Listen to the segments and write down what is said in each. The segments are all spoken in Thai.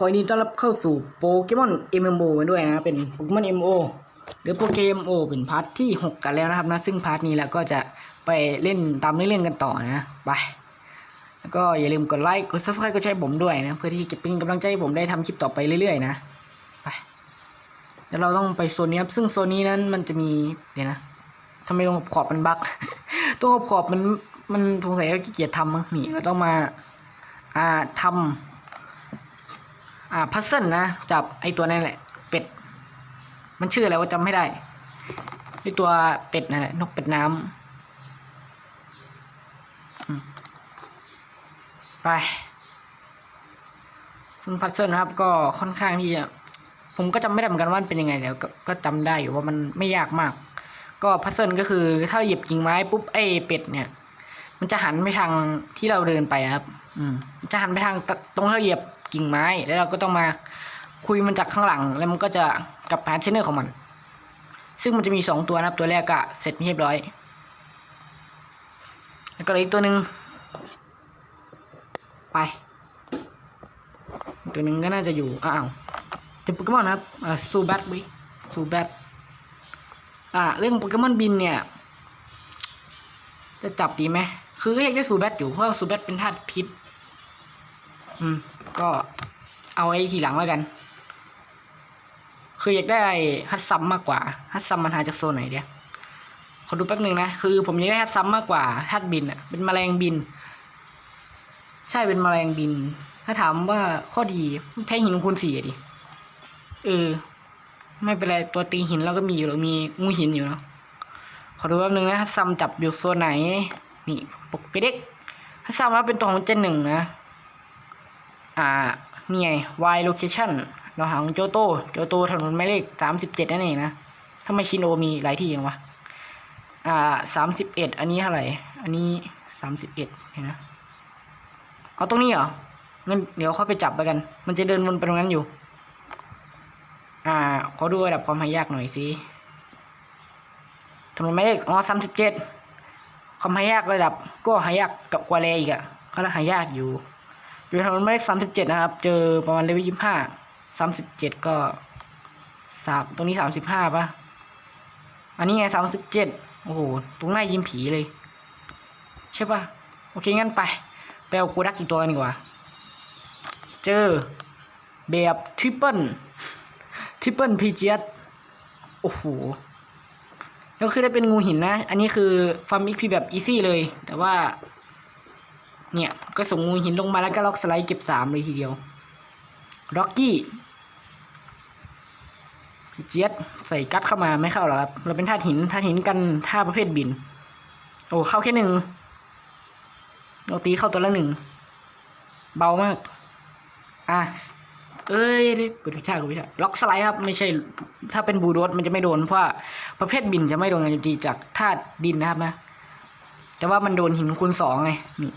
ขอยินดีต้อนรับเข้าสู่โปเกมอน MMO ด้วยนะเป็นโปเกมอน MMO หรือโปเกมโอเป็นพาร์ทที่6กันแล้วนะครับนะซึ่งพาร์ทนี้แล้วก็จะไปเล่นตามเรื่องกันต่อนะไปแล้วก็อย่าลืมกดไลค์กด subscribe กดแชร์ผมด้วยนะเพื่อที่จะเป็นกำลังใจให้ผมได้ทำคลิปต่อไปเรื่อยๆนะไปเดี๋ยวเราต้องไปโซนนี้ครับซึ่งโซนนี้นั้นมันจะมีเดี๋ยวนะทำไมตรงขอบมันบั๊กตรงขอบมันมันสงสัยว่าขี้เกียจทำมั้งนี่เราต้องมาอ่าทำ อ่าพัซเซิลนะจับไอตัวนั่นแหละ เป็ด มันชื่ออะไรว่าจำไม่ได้ไอตัวเป็ดนั่นแหละนกเป็ดน้ำไปซึ่งพัซเซิลนะครับ ก็ค่อนข้างที่จะผมก็จำไม่ได้เหมือนกันว่ามันเป็นยังไงแล้วก็จำได้อยู่ว่ามันไม่ยากมาก ก็พัซเซิลก็คือ ถ้าเหยียบกิ่งไม้ปุ๊บไอเป็ดเนี่ยมันจะหันไปทางที่เราเดินไปครับ อืม จะหันไปทางตตรงที่เราเหยียบ กิ่งไม้แล้วเราก็ต้องมาคุยมันจากข้างหลัง แล้วมันก็จะกลับหาเทนเนอร์ของมัน ซึ่งมันจะมีสองตัวนะครับ ตัวแรกก็เสร็จเรียบร้อย แล้วก็อีกตัวหนึ่งไป ตัวหนึ่งก็น่าจะอยู่อ้าวเจะโปเกมอนนะครับอ่าซูแบทวิซูแบทอ่าเรื่องโปเกมอนบินเนี่ย จะจับดีไหมคือก็อยากได้ซูแบทอยู่เพราะซูแบทเป็นธาตุพิษอืม ก็เอาไว้ทีหลังแล้วกัน คืออยากได้ฮัตซัมมากกว่าฮัตซัมมันหาจากโซนไหนเดียวขอดูแป๊บหนึ่งนะ คือผมอยากได้ฮัตซัมมากกว่าธาตุบินอะเป็นแมลงบิน ใช่เป็นแมลงบิน ถ้าถามว่าข้อดีแพ้หินคูณสี่ดิเออ ไม่เป็นไรตัวตีหินเราก็มีอยู่เรามีงูหินอยู่เนาะขอดูแป๊บนึงนะฮัตซัมจับอยู่โซนไหน นี่ปกปิเด็กฮัตซัมว่าเป็นตัวของเจนหนึ่งนะ อ่านี่ไง Y location เราหาของโจโตโจโตถนนหมายเลขสามสิบเจ็ดนั่นเองนะทำไมชินโอมีหลายที่ยังวะอ่าสามสิบเอ็ดอันนี้เท่าไหร่ อันนี้สามสิบเอ็ดเห็นนะเอาตรงนี้เหรองั้นเดี๋ยวค่อยไปจับไปกัน มันจะเดินวนไปตรงนั้นอยู่ อ่า ขอดูระดับความหายากหน่อยสิถนนหมายเลขอ๋อสามสิบเจ็ดความหายากระดับ ก็หายากกับกวาแรอีกอะก็หายากอยู่ อยู่ถนนหมาเลขสามสิบเจ็ดนะครับ เจอประมาณเลเวลยี่ห้าสามสิบเจ็ดก็สามตรงนี้สามสิบห้าป่ะอันนี้ไงสามสิบเจ็ดโอ้โห ตรงหน้ายิ้มผีเลย ใช่ป่ะโอเค งั้นไปไปเอากูดักอีกตัวกันดีกว่า เจอแบบทริปเปิลทริปเปิลพีเจียโอ้โหแล้วคือได้เป็นงูหินนะ อันนี้คือฟาร์มอีกพีแบบอีซี่เลย แต่ว่า เนี่ยก็ส่งงูหินลงมาแล้วก็ล็อกสไลด์เก็บสามเลยทีเดียวล็อกกี้พี่เจี๊ยดใส่กัดเข้ามาไม่เข้าหรอกครับ เราเป็นธาตุหินธาตุหินกันธาตุประเภทบิน โอ้เข้าแค่หนึ่งเราตีเข้าตัวละหนึ่งเบามาก อะเอ้ยกดพิชากดพิชาล็อกสไลด์ครับ ไม่ใช่ ถ้าเป็นบูโดสมันจะไม่โดนเพราะประเภทบินจะไม่โดนการโจมตีจากธาตุดินนะครับนะ แต่ว่ามันโดนหินคูณสองไงนี่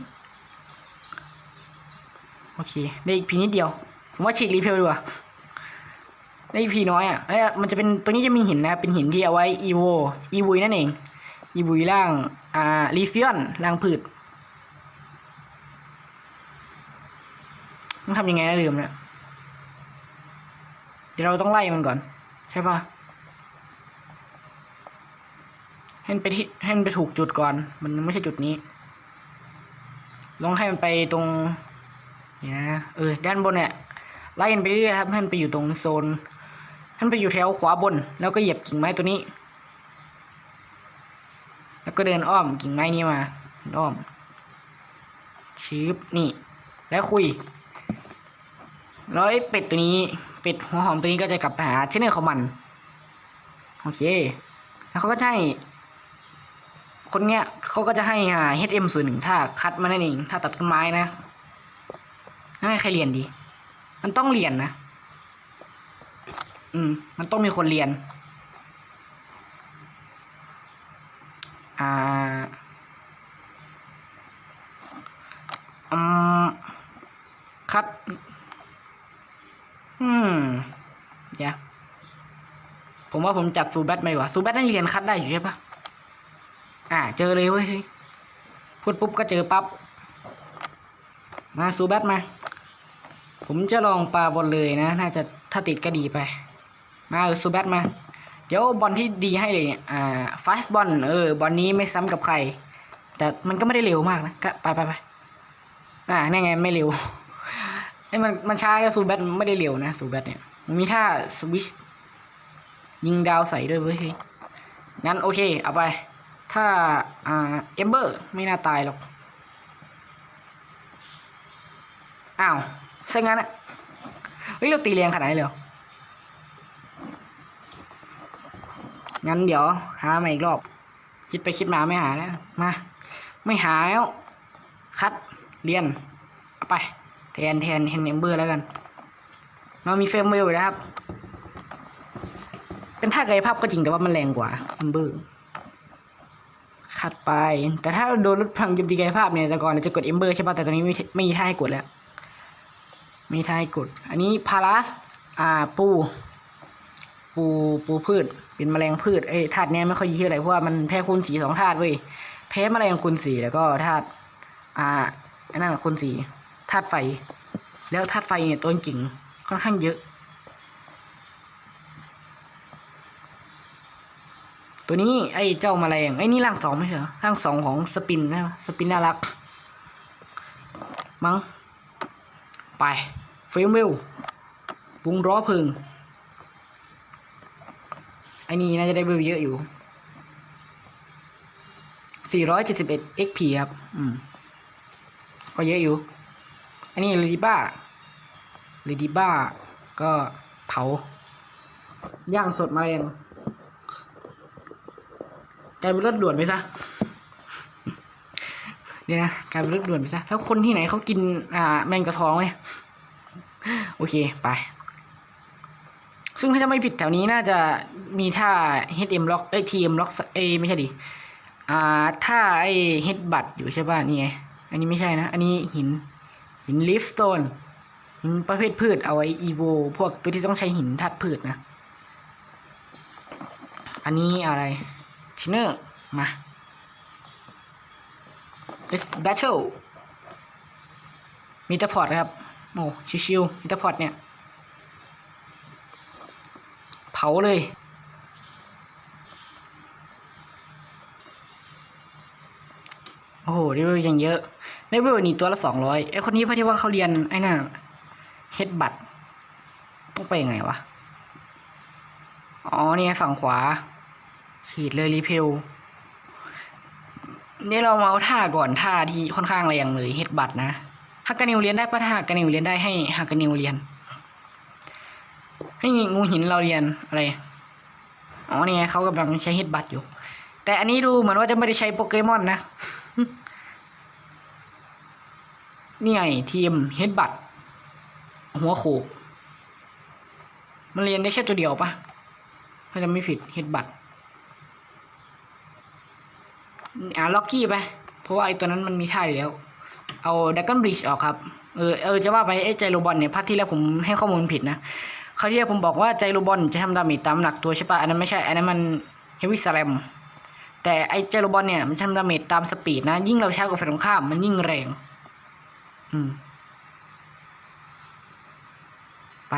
อเคได้อีกพีนิดเดียว ผมว่าฉีกรีเพลดีกว่าได้อีพีน้อยอะแล้วมันจะเป็นตัวนี้จะมีหินนะ เป็นหินที่เอาไว้อีโวอีวุยนั่นเองอีวุยร่างอ่าลีฟิออนร่างพืชต้องทำยังไงนะลืมเนี่ยเดี๋ยวเราต้องไล่มันก่อน ใช่ปะให้มันไปที่ให้มันไปถูกจุดก่อน มันไม่ใช่จุดนี้ลองให้มันไปตรง เนี่ยนะเออ ด้านบนเนี่ยไล่นไปเรื่อยครับให้มันไปอยู่ตรงโซนให้มันไปอยู่แถวขวาบน แล้วก็เหยียบกิ่งไม้ตัวนี้ แล้วก็เดินอ้อมกิ่งไม้นี้มาอ้อมชืบนี่ แล้วคุยแล้วไอ้เป็ดตัวนี้ เป็ดหัวหอมตัวนี้ก็จะกลับไปหาเชนเนอร์ของมัน โอเค แล้วเขาก็ให้ คนเนี้ยเขาก็จะให้อ่า HM ส่วนหนึ่งถ้าคัดมานั่นเอง ถ้าตัดต้นไม้นะ ให้ใครเรียนดี มันต้องเรียนนะ อืม มันต้องมีคนเรียน อ่าอืมคัด อืมเดี๋ยวผมว่าผมจัดซูแบทมาดีกว่าซูแบทน่าจะเรียนคัดได้อยู่ใช่ปะอ่า เจอเลยเว้ยพูดปุ๊บก็เจอปั๊บมาซูแบทมา ผมจะลองปาบอลเลยนะ น่าจะถ้าติดก็ดีไป มาเออซูแบทมา เดี๋ยวบอลที่ดีให้เลยอ่าฟาสบอลเออบอลนี้ไม่ซ้ำกับใคร แต่มันก็ไม่ได้เร็วมากนะก็ไปไปไปอ่านี่ไงไม่เร็วไอ้มันมันช้าแล้วซูแบทไม่ได้เร็วนะซูแบทเนี่ยมันมีท่าสวิชยิงดาวใส่ด้วยเว้ยเฮ้ยงั้นโอเคเอาไป ถ้าอ่าเอมเบอร์ไม่น่าตายหรอกอ้าว ซะงั้นอะเฮ้ยเราตีแรงขนาดนี้เลยงั้นเดี๋ยวหามาอีกรอบ คิดไปคิดมาไม่หาแล้วมา ไม่หาแล้วคัดเรียนไปแทนแทนแทนเอมเบอร์แล้วกัน เรามีเฟรมเวลอยู่นะครับ เป็นท่ากายภาพก็จริงแต่ว่ามันแรงกว่าเอมเบอร์ขัดไป แต่ถ้าโดนลดพลังโจมตีกายภาพเนี่ยแต่ก่อนเราจะกดเอมเบอร์ใช่ป่ะแต่ตอนนี้ไม่ไม่มีท่าให้กดแล้ว ไม่ท่าให้กดอันนี้พาราสอ่าปู ปูปูพืช เป็นแมลงพืชไอ้ธาตุเนี้ยไม่ค่อยดีเท่าไหร่เพราะว่ามันแพ้คูณสีสองธาตุเว้ยแพ้แมลงคูณสีแล้วก็ธาตุอ่าอันนั้นคูณสีธาตุไฟ แล้วธาตุไฟเนี่ยตัวจริงค่อนข้างเยอะ ตัวนี้ไอ้เจ้าแมลงไอ้นี่ร่างสองไม่ใช่หรอร่างสองของสปินนะสปินน่ารักมั้งไป เฟรมเวลวงล้อเพลิงไอ้นี่น่าจะได้เวลเยอะอยู่ 471 XP ครับ อืม ก็เยอะอยู่ อันนี้เลดิบ้าเลดิบ้า ก็เผา ย่างสดแมลงกลายเป็นรถด่วนไปซะเดี๋ยนะกลายเป็นรถด่วนไปซะ แล้วคนที่ไหนเขากิน อ่า แมงกระทองไหม โอเค ไป ซึ่งถ้าจะไม่ผิดแถวนี้น่าจะมีท่า HM lock เอ้ย TM lock เอ้ยไม่ใช่ดิ อ่าถ้าไอ้ head บัตอยู่ใช่ป่ะ นี่ไง อันนี้ไม่ใช่นะ อันนี้หิน หินลิฟสโตนหินประเภทพืชเอาไว้อีโวพวกตัวที่ต้องใช้หินธาตุพืชนะ อันนี้อะไร ชินเนอร์ มา Let's battle มีตะพอร์ตนะครับ โอ้ชิวๆมีตะพอร์ตเนี่ย เผาเลย โอ้โหเลเวลยังเยอะเลเวลนี่ตัวละสองร้อยไอคนนี้พอที่ว่าเขาเรียนไอ้น่ะเฮดบัตต้องไปยังไงวะ อ๋อเนี่ยฝั่งขวา ขีดเลยรีเพลนี่เรามาเอาท่าก่อนท่าที่ค่อนข้างแรงเลยเฮดบัตนะ ฮักกานิวเรียนได้ปะถ้าฮักกานิวเรียนได้ให้ฮักกานิวเรียน ให้งูหินเราเรียนอะไรอ๋อเนี่ยเขากำลังใช้เฮดบัตอยู่ แต่อันนี้ดูเหมือนว่าจะไม่ได้ใช้โปเกมอนนะนี่ไงทีมเฮดบัตหัวโขกมันเรียนได้แค่ตัวเดียวปะถ้าจะไม่ผิดเฮดบัตอ่าล็อกกี้ไป เพราะว่าไอ้ตัวนั้นมันมีท่าอยู่แล้ว เอาดักกันบริดจ์ออกครับ เออเออจะว่าไปไอ้ใจโรบอลเนี่ยภาคที่แล้วผมให้ข้อมูลผิดนะคราที่ผมบอกว่าใจโรบอลจะทำดาเมจตามหลักตัวใช่ปะอันนั้นไม่ใช่ อันนั้นมันเฮฟวี่สแลมแต่ไอ้เจโรบอลเนี่ยมันทำดาเมจตามสปีดนะ ยิ่งเราช้ากว่าฝ่ายตรงข้ามมันยิ่งแรง อืม ไป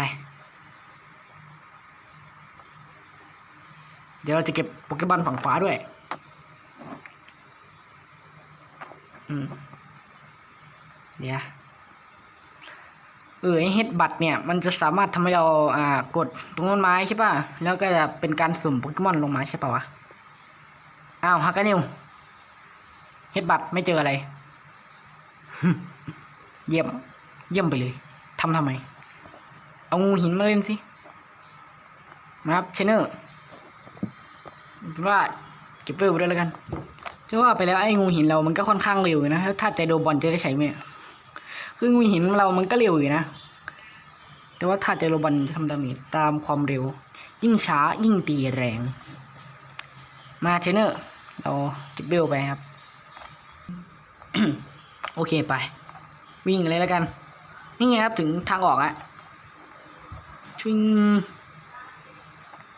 เดี๋ยวเราจะเก็บโปเกมอนฝั่งขวาด้วย อืม เดี๋ยวเออไอเฮดบัตเนี่ย มันจะสามารถทำให้เราอ่ากดตรงต้นไม้ใช่ป่ะ แล้วก็จะเป็นการสุ่มโปเกมอนลงมาใช่ป่ะวะ อ้าวฮักกานิวเฮดบัตไม่เจออะไร เยี่ยม เยี่ยมไปเลยทำทำไม เอางูหินมาเล่นสิมาครับเชนเนอร์ว่าเก็บเวลไปด้วยแล้วกันจะว่าไปแล้วไอ้งูหินเรามันก็ค่อนข้างเร็วนะ ถ้าใจโดบอลจะได้ใช้ไหม คืองูหินเรามันก็เร็วอยู่นะ แต่ว่าถ้าใจโรบอลจะทำดาเมจตามความเร็ว ยิ่งช้ายิ่งตีแรง มาเทรนเนอร์ เราเก็บเบลไปครับ โอเคไป วิ่งเลยแล้วกัน นี่ไงครับถึงทางออกอะชิง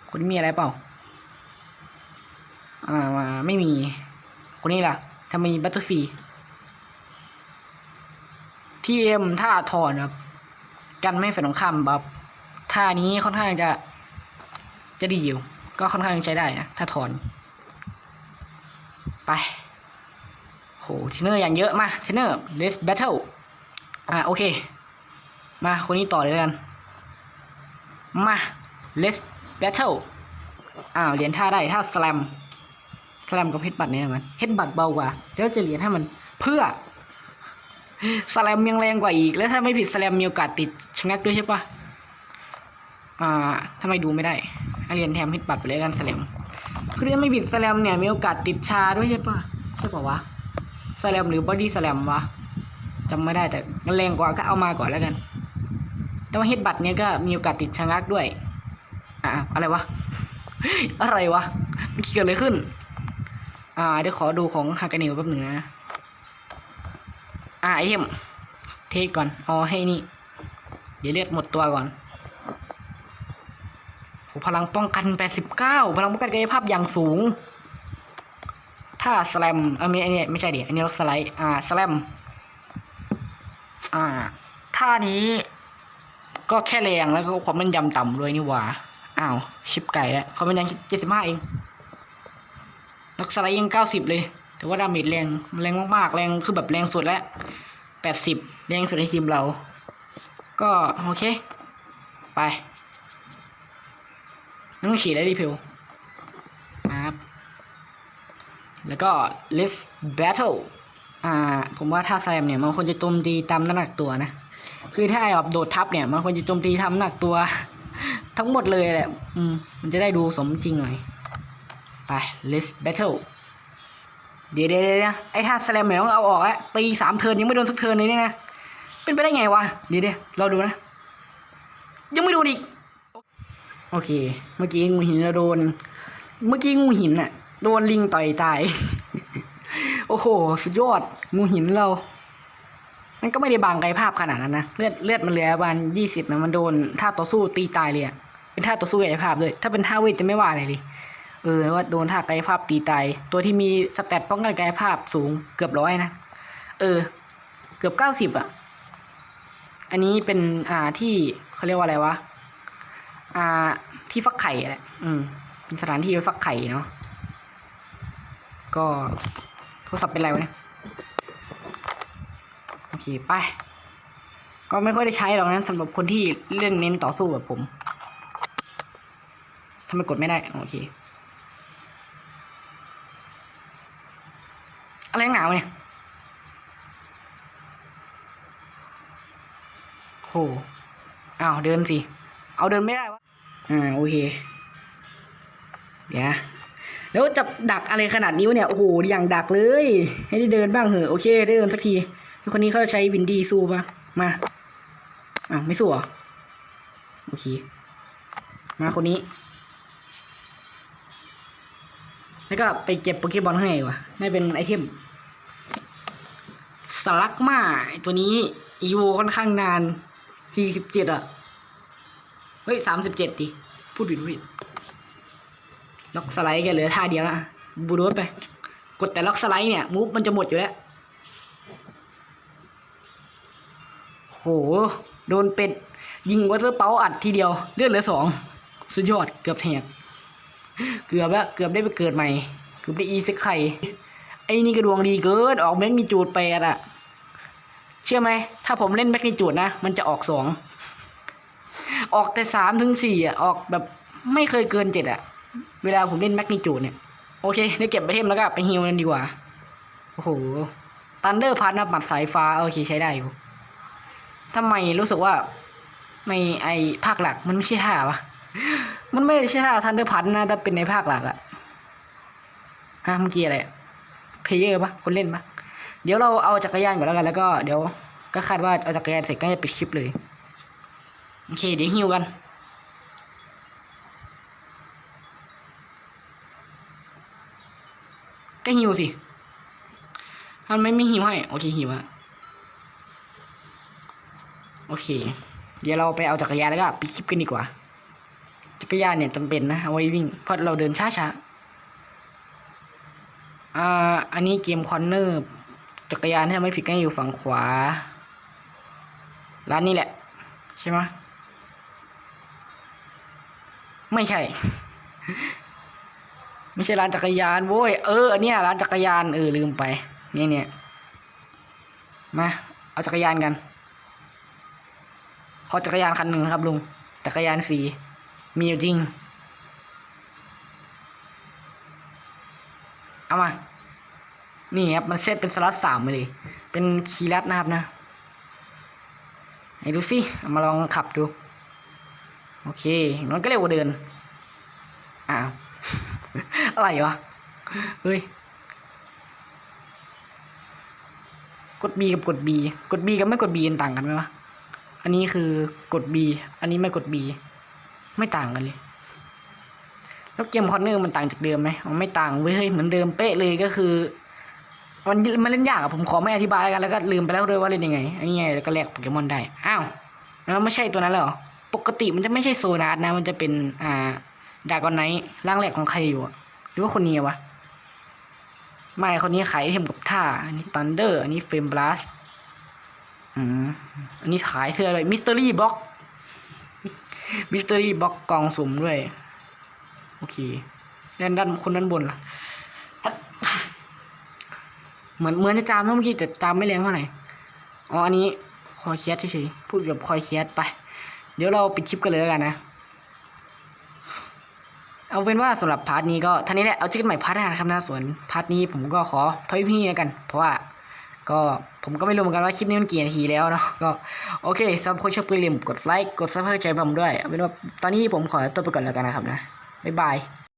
คนนี้มีอะไรเปล่า อ่า ไม่มี คนนี้ล่ะทำไมมีบัตเตอร์ฟี ทีเอ็มท่าทอนครับ กันไม่ฝ่ายตรงข้ามบัฟท่านี้ค่อนข้างจะจะดีอยู่ ก็ค่อนข้างใช้ได้นะถ้าถอน ไปโหเทนเนอร์อย่างเยอะมาเทนเนอร์ let's battle อ่าโอเค มาคนนี้ต่อเลยกัน มา let's battle อ้าวเหรียญท่าได้ท่าสแลมสแลมกับเฮดบัตเนี่ยมันเฮดบัตเบากว่า แล้วจะเหรียญให้มันเพื่อ สแลมยังแรงกว่าอีก แล้วถ้าไม่ผิดสแลมมีโอกาสติดชะงักด้วยใช่ปะอ่าทำไมดูไม่ได้เรียญแถมเฮดบัตไปเลยกันสแลมคือถ้าไม่ผิดสแลมเนี่ยมีโอกาสติดชาด้วยใช่ปะใช่ปะวะสแลมหรือบอดี้สแลมวะจำไม่ได้แต่มันแรงกว่าก็เอามาก่อนแล้วกัน แต่ว่าเฮดบัตเนี่ยก็มีโอกาสติดชะงักด้วยอ่าอะไรวะ อะไรวะมันเกิดอะไรขึ้น อ่าเดี๋ยวขอดูของฮากานิวแป๊บหนึ่งนะ อ่าไอเทมเทก่อนเอาให้นี่ เดี๋ยวเลือดหมดตัวก่อนโหพลังป้องกัน 89 พลังป้องกันกายภาพอย่างสูง ถ้าสแลมเออไม่อันนี้ไม่ใช่ดิอันนี้ล็อกสไลด์อ่าสแลมอ่าท่านี้ ก็แค่แรงแล้วก็ความแม่นยำต่ำด้วยนี่หว่าอ้าวชิปไก่แล้วความแม่นยำ75เองลักสไลด์ยังเก้าสิบเลย แต่ว่าดาเมจแรงแรงมากๆแรงคือแบบแรงสุดแล้ว แปดสิบแรงสุดในทีมเรา ก็โอเค ไปไม่ต้องฉีดแล้วดิพิวครับ แล้วก็ let's battle อ่า ผมว่าถ้าแซมเนี่ย มันควรจะโจมตีตามน้ำหนักตัวนะ คือถ้าแบบโดดทับเนี่ย มันควรจะโจมตีทำน้ำหนักตัว ทั้งหมดเลยแหละ อืม มันจะได้ดูสมจริงหน่อย ไป let's battle เดี๋ยวเดี๋ยวเดี๋ยวไอ้ท่าสแลมเนี่ยต้องเอาออกแล้วตีสามเทินยังไม่โดนสักเทินเลยเนี่ยนะ เป็นไปได้ไงวะ เดี๋ยวเดี๋ยวเราดูนะ ยังไม่โดนอีก โอเค เมื่อกี้งูหินเราโดน เมื่อกี้งูหินน่ะโดนลิงต่อยตาย โอ้โห สุดยอด งูหินเรา มันก็ไม่ได้บางไกลภาพขนาดนั้นนะ เลือดเลือดมันเหลือประมาณยี่สิบนะมันโดนท่าต่อสู้ตีตายเลยอะเป็นท่าต่อสู้กายภาพด้วย ถ้าเป็นท่าเวทจะไม่ว่าอะไรเลย เออว่าโดนท่ากายภาพตีตาย ตัวที่มีสแตทป้องกันกายภาพสูงเกือบร้อยนะ เออ เกือบเก้าสิบอะ อันนี้เป็นอ่าที่เขาเรียกว่าอะไรวะ อ่า ที่ฟักไข่แหละ อืม เป็นสถานที่ไว้ฟักไข่เนาะ ก็โทรศัพท์เป็นไรวะเนี่ย โอเค ไป ก็ไม่ค่อยได้ใช้หรอกนะสำหรับคนที่เล่นเน้นต่อสู้แบบผมทำไมกดไม่ได้ โอเค อะไรหนาวะเนี่ยโหอ้าวเดินสิ เอาเดินไม่ได้วะ อ่าโอเค เดี๋ยวแล้วจะดักอะไรขนาดนี้วะเนี่ย โอ้โห อย่างดักเลย ให้ได้เดินบ้างเหอะ โอเค ได้เดินสักที คนนี้เขาใช้วินดี้สู้ปะมา อ้าว ไม่สู้เหรอโอเค มาคนนี้ แล้วก็ไปเก็บโปเกบอลข้างในวะได้เป็นไอเทมสลักมาตัวนี้อีโวค่อนข้างนาน สี่สิบเจ็ดอะเฮ้ยสามสิบเจ็ดดิ พูดผิดพูดผิดล็อกสไลด์แกเหลือท่าเดียวละบูโดสไป กดแต่ล็อกสไลด์เนี่ย มูฟมันจะหมดอยู่แล้ว โห โดนเป็ด ยิงวัตเตอร์เปาอัดทีเดียว เลือดเหลือสองสุดยอดเกือบแทกเกือบแล้วเกือบได้ไปเกิดใหม่ เกือบได้อีเซ็กไข่ไอ้นี่ก็ดวงดีเกิน ออกแม็กนิจูดแปดอะ เชื่อไหม ถ้าผมเล่นแมกนิจูดนะ มันจะออกสอง ออกแต่สามถึงสี่อะออกแบบไม่เคยเกินเจ็ดอะเวลาผมเล่นแมกนิจูดเนี่ย โอเคได้เก็บไปเทมแล้วก็ไปฮิวกันดีกว่า โอ้โห ตันเดอร์พัทนะหมัดสายฟ้า โอเคใช้ได้อยู่ทำไมรู้สึกว่าในไอภาคหลักมันไม่ใช่ท่าวะ มันไม่ใช่ท่าทันเดอร์พัทนะแต่เป็นในภาคหลักอะฮะเมื่อกี้อะไรเพลเยอร์ปะคนเล่นปะ เดี๋ยวเราเอาจักรยานก่อนแล้วกันแล้วก็เดี๋ยวก็คาดว่าเอาจักรยานเสร็จก็จะปิดคลิปเลยโอเคเดี๋ยวฮิวกันก็ฮิวสิมันไม่ไม่ฮิวให้โอเคฮิวอะโอเค เดี๋ยวเราไปเอาจักรยานแล้วก็ปิดคลิปกันดีกว่า จักรยานเนี่ยจำเป็นนะเอาไว้วิ่งเพราะเราเดินช้าช้าๆอ่าอันนี้เกมคอนเนอร์ จักรยานถ้าไม่ผิดก็อยู่ฝั่งขวา ร้านนี้แหละ ใช่ไหมไม่ใช่ ไม่ใช่ร้านจักรยานโว้ยเออเนี้ยร้านจักรยานเออลืมไปเนี่ยเนี่ยมาเอาจักรยานกัน ขอจักรยานคันหนึ่งครับลุงจักรยานฟรีมีอยู่จริง เอามา นี่ครับมันเซตเป็นสล็อตสามเลย เป็นคีย์ลัดนะครับนะไหนดูสิเอามาลองขับดู โอเคอย่างนั้นก็เร็วกว่าเดินอ้าวอะไรวะเฮ้ยกด B กับกด B กด B กับไม่กด B มันต่างกันไหมวะ อันนี้คือกด B อันนี้ไม่กด B ไม่ต่างกันเลย แล้วเกมคอนเนอร์มันต่างจากเดิมไหมอ๋อไม่ต่างเว้ยเฮ้ยเหมือนเดิมเป๊ะเลยก็คือ มันมันเล่นยากอะผมขอไม่อธิบายกันแล้วก็ลืมไปแล้วด้วยว่าเล่นยังไงอันนี้ไงแล้วก็แลกโปเกมอนได้อ้าวแล้วไม่ใช่ตัวนั้นเหรอปกติมันจะไม่ใช่โซนาร์นะ มันจะเป็นอ่าดากอนไนท์ร่างแรกของใครอยู่อะหรือว่าคนนี้วะไม่คนนี้ขายไอเทมกับท่า อันนี้ตันเดอร์อันนี้เฟมบลัสอืมอันนี้ขายเสื้ออะไรมิสเตอรี่บ็อกมิสเตอรี่บ็อกกล่องสุ่มด้วย โอเค ด้านด้านคนด้านบนล่ะ เหมือนเหมือนจะจามเมื่อกี้แต่จามไม่แรงเท่าไหร่อ๋ออันนี้คอยเคียสเฉยๆพูดกับคอยเคียสไป เดี๋ยวเราปิดคลิปกันเลยแล้วกันนะ เอาเป็นว่าสำหรับพาร์ทนี้ก็ท่านี้แหละเอาเจอกันใหม่พาร์ทหน้านะครับนะส่วนพาร์ทนี้ผมก็ขอพอยพี่แล้วกัน เพราะว่าก็ผมก็ไม่รู้เหมือนกันว่าคลิปนี้มันกี่นาทีแล้วเนาะก็โอเคสำหรับคนชอบก็อย่าลืมกดไลค์กดซับสไครต์ใจผมด้วยเอาเป็นว่าตอนนี้ผมขอตัวไปก่อนแล้วกันนะครับนะบ๊ายบาย